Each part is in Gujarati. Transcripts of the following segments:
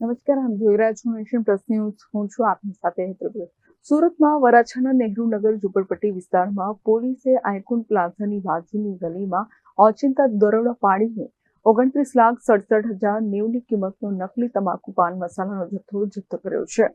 નમસ્કાર આપ જોઈ રહ્યા છો નેશન હું છું આપની સાથે હેતલ. સુરતમાં વરાછાના નહેરુ નગર ઝુંપડપટ્ટી વિસ્તારમાં પોલીસે આઇકોન પ્લાઝાની બાજુની ગલીમાં ઓચિંતા દરોડા પાડીને ઓગણત્રીસ લાખ સડસઠ હજાર નેવની કિંમતનો નકલી તમાકુ પાન મસાલાનો જથ્થો જપ્ત કર્યો છે.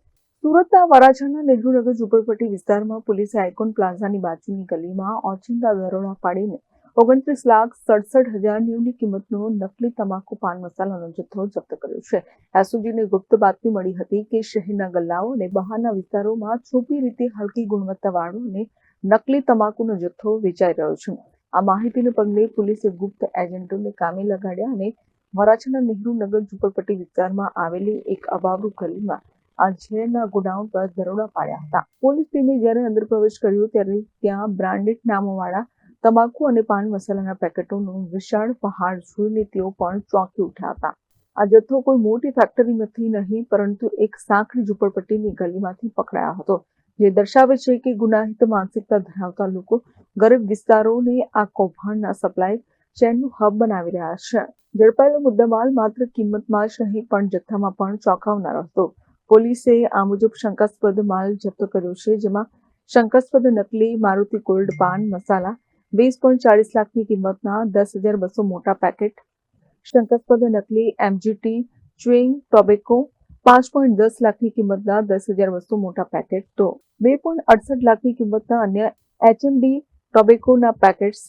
સુરતના વરાછાના નહેરુ નગર ઝુંપડપટ્ટી વિસ્તારમાં પોલીસે આઇકોન પ્લાઝાની બાજુની ગલીમાં ઓચિંતા દરોડા પાડીને ઓગણત્રીસ લાખ સડસઠ હજાર નેવની કિંમતનો નકલી તમાકુ, પાન મસાલાનો જથ્થો જપ્ત કર્યો છે. એસઓજીને ગુપ્ત બાતમી મળી હતી કે શહેરના ગલ્લાઓ અને બહારના વિસ્તારોમાં છુપી રીતે હલકી ગુણવત્તાવાળો અને નકલી તમાકુનો જથ્થો વેચાઈ રહ્યો છે. આ માહિતીને પગલે પોલીસે ગુપ્ત એજન્ટોને કામે લગાડ્યા અને વરાછાના નહેરુ નગર ઝુંપડપટ્ટી વિસ્તારમાં આવેલી એક અવાવરૂ ગલીમાં આ ઝેરના ગોડાઉન પર દરોડા પાડ્યા હતા. પોલીસ ટીમે જ્યારે અંદર પ્રવેશ કર્યો ત્યારે ત્યાં બ્રાન્ડેડ નામોવાળા તમાકુ અને પાન મસાલાના પેકેટોનું વિશાળ પહાડ જોઈને તેઓ પણ ચોંકી ઉઠ્યા હતા આ જથ્થો કોઈ મોટી ફેક્ટરીમાંથી નહીં પરંતુ એક સાંકડી ઝૂંપડપટ્ટીની ગલીમાંથી પકડાયો હતો જે દર્શાવે છે કે ગુનાહિત માનસિકતા ધરાવતા લોકો ગરીબ વિસ્તારોને આ કૌભાંડના સપ્લાય ચેનનું હબ બનાવી રહ્યા છે ઝડપાયેલો મુદ્દામાલ માત્ર કિંમતમાં જ નહીં પણ જથ્થામાં પણ ચોંકાવનારો હતો પોલીસે આ મુજબ શંકાસ્પદ માલ જપ્ત કર્યો છે જેમાં શંકાસ્પદ નકલી મારુતિ ગોલ્ડ પાન મસાલા વીસ પોઈન્ટ ચાલીસ લાખની કિંમતના દસ હજાર બસો મોટા પેકેટ શંકાસ્પદ નકલી એમજીટી ચ્વિંગ ટોબેકો પાંચ પોઈન્ટ દસ લાખની કિંમતના દસ હજાર બસો મોટા પેકેટ તો બે પોઈન્ટ અડસઠ લાખની કિંમતના અન્ય એચએમડી ટોબેકોના પેકેટ્સ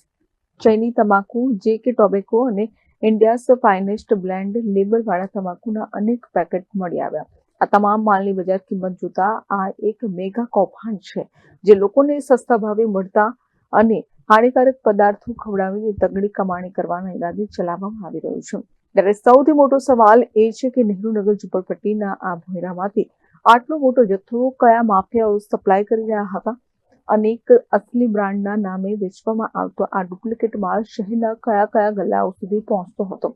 ચૈની તમાકુ જે કે ટોબેકો અને ઇન્ડિયાસ ફાઇનેસ્ટ બ્લેન્ડ લેબલવાળા તમાકુના અનેક પેકેટ મળી આવ્યા આ તમામ માલની બજાર કિંમત જોતા આ એક મેગા કૌભાંડ છે જે લોકોને સસ્તા ભાવે મળતા અને હાનિકારક પદાર્થો ખવડાવીને તગડી કમાણી કરવાના ઈરાદે ચલાવવામાં આવી રહ્યું છે. ત્યારે સૌથી મોટો સવાલ એ છે કે નહેરુનગર ઝુંપડપટ્ટીના આ ભોયરામાંથી આટલો મોટો જથ્થો કયા માફિયાઓ સપ્લાય કરી રહ્યા હતા? અનેક અસલી બ્રાન્ડના નામે વેચવામાં આવતો આ ડુપ્લિકેટ માલ શહેરના કયા કયા ગલ્લાઓ સુધી પહોંચતો હતો?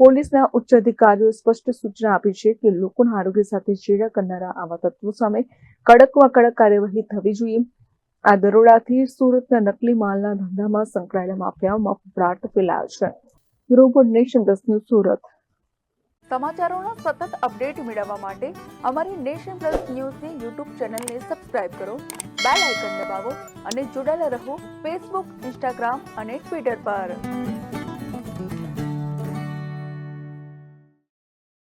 પોલીસના ઉચ્ચ અધિકારીઓ સ્પષ્ટ સૂચના આપી છે કે લોકોના આરોગ્ય સાથે ચેડા કરનારા આવા તત્વો સામે કડકમાં કડક કાર્યવાહી થવી જોઈએ. આ દરોડાથી સુરતના નકલી માલના ધંધામાં સંકળાયેલા માફિયાઓમાં ફફડાટ ફેલાયો છે. Robot nation plus news Surat. સમાચારોનો સતત અપડેટ મેળવવા માટે અમારી નેશન પ્લસ ન્યૂઝની યુટ્યુબ ચેનલને સબસ્ક્રાઇબ કરો, બેલ આઇકન દબાવો અને જોડાયેલા રહો ફેસબુક, ઇન્સ્ટાગ્રામ અને ટ્વિટર પર.